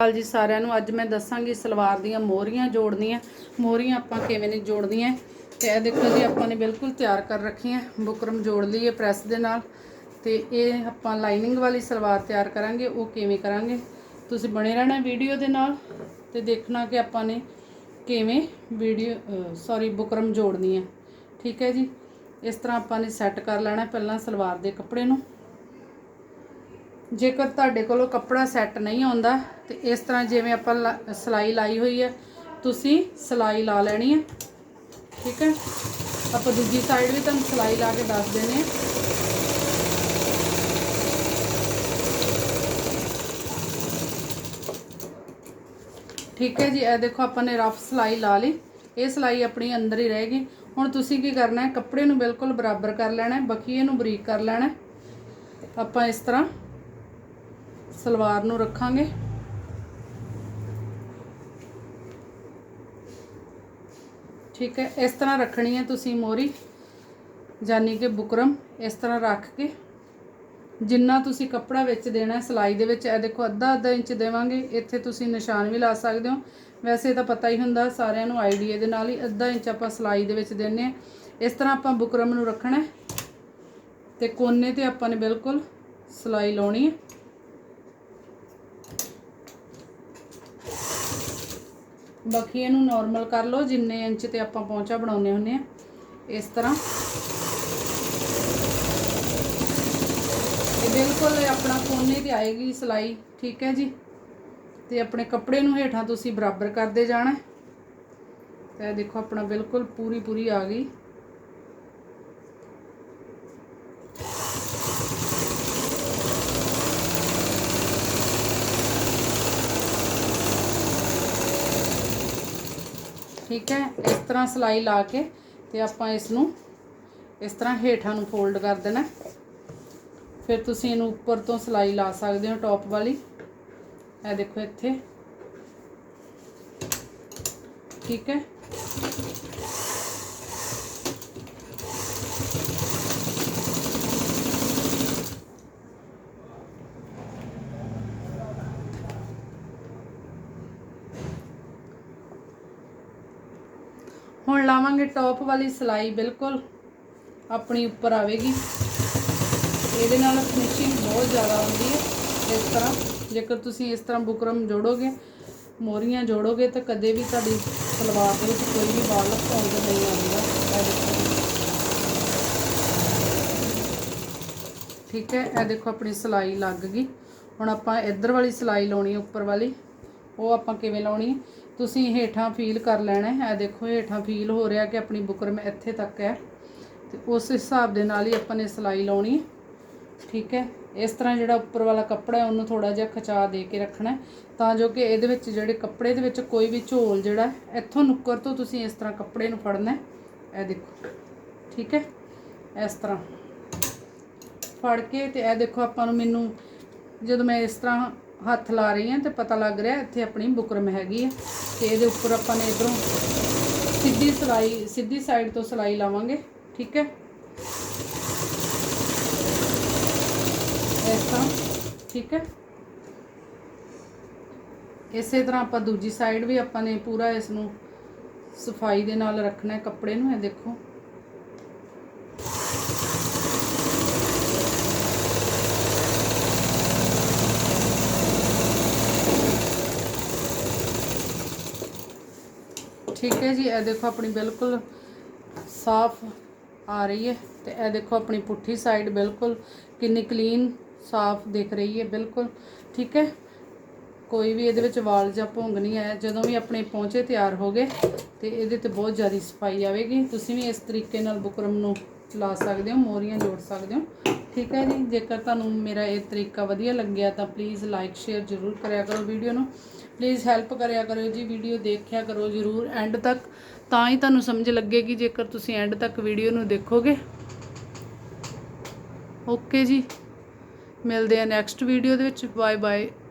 ਹਾਲ ਜੀ ਸਾਰਿਆਂ ਨੂੰ ਅੱਜ ਮੈਂ ਦੱਸਾਂਗੀ ਸਲਵਾਰ ਦੀਆਂ ਮੋਹਰੀਆਂ ਜੋੜਨੀਆਂ। ਮੋਹਰੀਆਂ ਆਪਾਂ ਕਿਵੇਂ ਨੇ ਜੋੜਨੀਆਂ? ਤੇ ਇਹ ਦੇਖੋ ਜੀ, ਆਪਾਂ ਨੇ ਬਿਲਕੁਲ ਤਿਆਰ ਕਰ ਰੱਖੀਆਂ। ਬੁਕਰਮ ਜੋੜ ਲਈ ਹੈ ਪ੍ਰੈਸ ਦੇ ਨਾਲ। ਤੇ ਇਹ ਆਪਾਂ ਲਾਈਨਿੰਗ ਵਾਲੀ ਸਲਵਾਰ ਤਿਆਰ ਕਰਾਂਗੇ, ਉਹ ਕਿਵੇਂ ਕਰਾਂਗੇ? ਤੁਸੀਂ ਬਣੇ ਰਹਿਣਾ ਵੀਡੀਓ ਦੇ ਨਾਲ ਤੇ ਦੇਖਣਾ ਕਿ ਆਪਾਂ ਨੇ ਕਿਵੇਂ ਵੀਡੀਓ ਸੌਰੀ ਬੁਕਰਮ ਜੋੜਨੀ ਹੈ ਠੀਕ ਹੈ ਜੀ? ਇਸ ਤਰ੍ਹਾਂ ਆਪਾਂ ਨੇ ਸੈੱਟ ਕਰ ਲੈਣਾ ਪਹਿਲਾਂ ਸਲਵਾਰ ਦੇ ਕੱਪੜੇ ਨੂੰ। ਜੇਕਰ ਤੁਹਾਡੇ ਕੋਲੋਂ ਕੱਪੜਾ ਸੈੱਟ ਨਹੀਂ ਆਉਂਦਾ, ਤੇ ਇਸ ਤਰ੍ਹਾਂ ਜਿਵੇਂ ਆਪਾਂ ਲਾ- ਸਿਲਾਈ ਲਾਈ ਹੋਈ ਹੈ, ਤੁਸੀਂ ਸਿਲਾਈ ਲਾ ਲੈਣੀ ਹੈ। ਠੀਕ ਹੈ? ਆਪਾਂ ਦੂਜੀ ਸਾਈਡ ਵੀ ਤੁਹਾਨੂੰ ਸਿਲਾਈ ਲਾ ਕੇ ਦੱਸ ਦਿੰਦੇ ਹਾਂ। ਠੀਕ ਹੈ ਜੀ, ਇਹ ਦੇਖੋ ਆਪਾਂ ਨੇ ਰਫ ਸਿਲਾਈ ਲਾ ਲਈ। ਇਹ ਸਿਲਾਈ ਆਪਣੀ ਅੰਦਰ ਹੀ ਰਹੇਗੀ ਹੁਣ ਤੁਸੀਂ ਕੀ ਕਰਨਾ ਹੈ, ਕੱਪੜੇ ਨੂੰ ਬਿਲਕੁਲ ਬਰਾਬਰ ਕਰ ਲੈਣਾ ਹੈ, ਬਖੀਏ ਨੂੰ ਬਰੀਕ ਕਰ ਲੈਣਾ ਆਪਾਂ ਇਸ ਤਰ੍ਹਾਂ ਸਲਵਾਰ ਨੂੰ ਰੱਖਾਂਗੇ। ਠੀਕ ਹੈ, ਇਸ ਤਰ੍ਹਾਂ ਰੱਖਣੀ ਹੈ ਤੁਸੀਂ ਮੋਰੀ ਜਾਨੀ ਕਿ ਬੁਕਰਮ, ਇਸ ਤਰ੍ਹਾਂ ਰੱਖ ਕੇ। ਜਿੰਨਾ ਤੁਸੀਂ ਕੱਪੜਾ ਵਿੱਚ ਦੇਣਾ ਹੈ, ਸਿਲਾਈ ਦੇ ਵਿੱਚ, ਇਹ ਦੇਖੋ ਅੱਧਾ ਅੱਧਾ ਇੰਚ ਦੇਵਾਂਗੇ, ਇੱਥੇ ਤੁਸੀਂ ਨਿਸ਼ਾਨ ਵੀ ਲਾ ਸਕਦੇ ਹੋ। ਵੈਸੇ ਤਾਂ ਪਤਾ ਹੀ ਹੁੰਦਾ, ਸਾਰਿਆਂ ਨੂੰ ਆਈਡੀਆ ਦੇ ਨਾਲ ਹੀ ਅੱਧਾ ਇੰਚ ਆਪਾਂ ਸਿਲਾਈ ਦੇ ਵਿੱਚ ਦਿੰਨੇ ਆ। ਇਸ ਤਰ੍ਹਾਂ ਆਪਾਂ ਬੁਕਰਮ ਨੂੰ ਰੱਖਣਾ ਹੈ, ਤੇ ਕੋਨੇ ਤੇ ਆਪਾਂ ਨੇ ਬਿਲਕੁਲ ਸਿਲਾਈ ਲਾਉਣੀ ਹੈ। ਬਖੀਏ ਨੂੰ ਨਾਰਮਲ ਕਰ ਲਓ, ਜਿੰਨੇ ਇੰਚ ਤੇ ਆਪਾਂ ਪਹੁੰਚਾ ਬਣਾਉਨੇ ਹੁੰਨੇ ਆ, ਇਸ ਤਰ੍ਹਾਂ। ਇਹ ਬਿਲਕੁਲ ਆਪਣਾ ਕੋਨੇ ਤੇ ਆਏਗੀ ਸਿਲਾਈ, ਠੀਕ ਹੈ ਜੀ? ਤੇ ਆਪਣੇ ਕੱਪੜੇ ਨੂੰ ਹੇਠਾਂ ਤੁਸੀਂ ਬਰਾਬਰ ਕਰਦੇ ਜਾਣਾ ਤੇ ਇਹ ਦੇਖੋ, ਆਪਣਾ ਬਿਲਕੁਲ ਪੂਰੀ ਪੂਰੀ ਆ ਗਈ। ਠੀਕ ਹੈ, ਇਸ ਤਰ੍ਹਾਂ ਸਿਲਾਈ ਲਾ ਕੇ ਤੇ ਆਪਾਂ ਇਸ ਨੂੰ ਇਸ ਤਰ੍ਹਾਂ ਹੇਠਾਂ ਨੂੰ ਫੋਲਡ ਕਰ ਦੇਣਾ। ਫਿਰ ਤੁਸੀਂ ਇਹਨੂੰ ਉੱਪਰ ਤੋਂ ਸਿਲਾਈ ਲਾ ਸਕਦੇ ਹੋ ਟੌਪ ਵਾਲੀ। ਇਹ ਦੇਖੋ ਇੱਥੇ। ਠੀਕ ਹੈ। ਹੁਣ ਲਾਵਾਂਗੇ ਟੌਪ ਵਾਲੀ ਸਿਲਾਈ, ਬਿਲਕੁਲ ਆਪਣੀ ਉੱਪਰ ਆਵੇਗੀ। ਇਹਦੇ ਨਾਲ ਫਿਨਿਸ਼ਿੰਗ ਬਹੁਤ ਜ਼ਿਆਦਾ ਆਉਂਦੀ ਹੈ ਇਸ ਤਰ੍ਹਾਂ। ਜੇਕਰ ਤੁਸੀਂ ਇਸ ਤਰ੍ਹਾਂ ਬੁਕਰਮ ਜੋੜੋਗੇ, ਮੋਰੀਆਂ ਜੋੜੋਗੇ, ਤਾਂ ਕਦੇ ਵੀ ਤੁਹਾਡੀ ਸਲਵਾਰ ਦੇ ਵਿੱਚ ਕੋਈ ਵੀ ਵਾਲ ਪੌਂਦ ਨਹੀਂ ਆਉਂਦਾ। ਇਹ ਦੇਖੋ ਠੀਕ ਹੈ, ਇਹ ਦੇਖੋ ਆਪਣੀ ਸਿਲਾਈ ਲੱਗ ਗਈ। ਹੁਣ ਆਪਾਂ ਇੱਧਰ ਵਾਲੀ ਸਿਲਾਈ ਲਾਉਣੀ ਉੱਪਰ ਵਾਲੀ। ਉਹ ਆਪਾਂ ਕਿਵੇਂ ਲਾਉਣੀ ਤੁਸੀਂ ਹੇਠਾਂ ਫੀਲ ਕਰ ਲੈਣਾ ਹੈ। ਇਹ ਦੇਖੋ, ਹੇਠਾਂ ਫੀਲ ਹੋ ਰਿਹਾ ਕਿ ਆਪਣੀ ਬੁਕਰਮ ਇੱਥੇ ਤੱਕ ਹੈ। ਤੇ ਉਸ ਹਿਸਾਬ ਦੇ ਨਾਲ ਹੀ ਆਪਾਂ ਨੇ ਸਿਲਾਈ ਲਾਉਣੀ ਹੈ। ਠੀਕ ਹੈ? ਇਸ ਤਰ੍ਹਾਂ ਜਿਹੜਾ ਉੱਪਰ ਵਾਲਾ ਕੱਪੜਾ ਹੈ, ਉਹਨੂੰ ਥੋੜਾ ਜਿਹਾ ਖਚਾ ਦੇ ਕੇ ਰੱਖਣਾ ਤਾਂ ਜੋ ਕਿ ਇਹਦੇ ਵਿੱਚ ਜਿਹੜੇ ਕੱਪੜੇ ਦੇ ਵਿੱਚ ਕੋਈ ਵੀ ਝੋਲ ਜਿਹੜਾ ਇੱਥੋਂ ਨੁੱਕਰ ਤੋਂ ਤੁਸੀਂ ਇਸ ਤਰ੍ਹਾਂ ਕੱਪੜੇ ਨੂੰ ਫੜਨਾ ਹੈ। ਇਹ ਦੇਖੋ। ਠੀਕ ਹੈ? ਇਸ ਤਰ੍ਹਾਂ। ਫੜ ਕੇ ਤੇ ਇਹ ਦੇਖੋ ਆਪਾਂ ਨੂੰ ਮੈਨੂੰ, ਜਦੋਂ ਮੈਂ ਇਸ ਤਰ੍ਹਾਂ ਹੱਥ ਲਾ ਰਹੀ ਹਾਂ ਤੇ ਪਤਾ ਲੱਗ ਰਿਹਾ ਇੱਥੇ ਆਪਣੀ ਬੁਕਰਮ ਹੈਗੀ ਹੈ ਤੇ ਇਹਦੇ ਉੱਪਰ ਆਪਾਂ ਨੇ ਇਧਰੋਂ ਸਿੱਧੀ ਸਿਲਾਈ, ਸਿੱਧੀ ਸਾਈਡ ਤੋਂ ਸਿਲਾਈ ਲਾਵਾਂਗੇ, ਠੀਕ ਹੈ? ਇਸ ਤਰ੍ਹਾਂ, ਠੀਕ ਹੈ? ਇਸੇ ਤਰ੍ਹਾਂ ਆਪਾਂ ਦੂਜੀ ਸਾਈਡ ਵੀ ਆਪਾਂ ਨੇ ਪੂਰਾ ਇਸ ਨੂੰ ਸਫ਼ਾਈ ਦੇ ਨਾਲ ਰੱਖਣਾ ਹੈ ਕੱਪੜੇ ਨੂੰ, ਇਹ ਦੇਖੋ। ਠੀਕ ਹੈ ਜੀ, ਇਹ ਦੇਖੋ ਆਪਣੀ ਬਿਲਕੁਲ ਸਾਫ਼ ਆ ਰਹੀ ਹੈ ਤੇ ਇਹ ਦੇਖੋ ਆਪਣੀ ਪੁੱਠੀ ਸਾਈਡ ਬਿਲਕੁਲ ਕਿੰਨੀ ਕਲੀਨ ਸਾਫ਼ ਦਿਖ ਰਹੀ ਹੈ ਬਿਲਕੁਲ, ਠੀਕ ਹੈ। ਕੋਈ ਵੀ ਇਹਦੇ ਵਿੱਚ ਵਾਲ ਜਾਂ ਭੁੰਗ ਨਹੀਂ ਆਇਆ, ਜਦੋਂ ਵੀ ਆਪਣੇ ਪਹੁੰਚੇ ਤਿਆਰ ਹੋ ਗਏ ਤੇ ਇਹਦੇ ਤੇ ਬਹੁਤ ਜ਼ਿਆਦਾ ਸਫ਼ਾਈ ਆਵੇਗੀ। ਤੁਸੀਂ ਵੀ ਇਸ ਤਰੀਕੇ ਨਾਲ ਬੁਕਰਮ ਨੂੰ ਚਲਾ ਸਕਦੇ ਹੋ, ਮੋਰੀਆਂ ਜੋੜ ਸਕਦੇ ਹੋ। ਠੀਕ ਹੈ ਜੀ, ਜੇਕਰ ਤੁਹਾਨੂੰ ਮੇਰਾ ਇਹ ਤਰੀਕਾ ਵਧੀਆ ਲੱਗਿਆ ਤਾਂ ਪਲੀਜ਼ ਲਾਈਕ ਸ਼ੇਅਰ ਜ਼ਰੂਰ ਕਰਿਆ ਕਰੋ ਵੀਡੀਓ ਨੂੰ। ਪਲੀਜ਼ ਹੈਲਪ ਕਰਿਆ ਕਰੋ ਜੀ ਵੀਡੀਓ ਦੇਖਿਆ ਕਰੋ ਜ਼ਰੂਰ ਐਂਡ ਤੱਕ। ਤਾਂ ਹੀ ਤੁਹਾਨੂੰ ਸਮਝ ਲੱਗੇਗੀ ਜੇਕਰ ਤੁਸੀਂ ਐਂਡ ਤੱਕ ਵੀਡੀਓ ਨੂੰ ਦੇਖੋਗੇ। ਓਕੇ ਜੀ, ਮਿਲਦੇ ਆ ਨੈਕਸਟ ਵੀਡੀਓ ਦੇ ਵਿੱਚ। Bye bye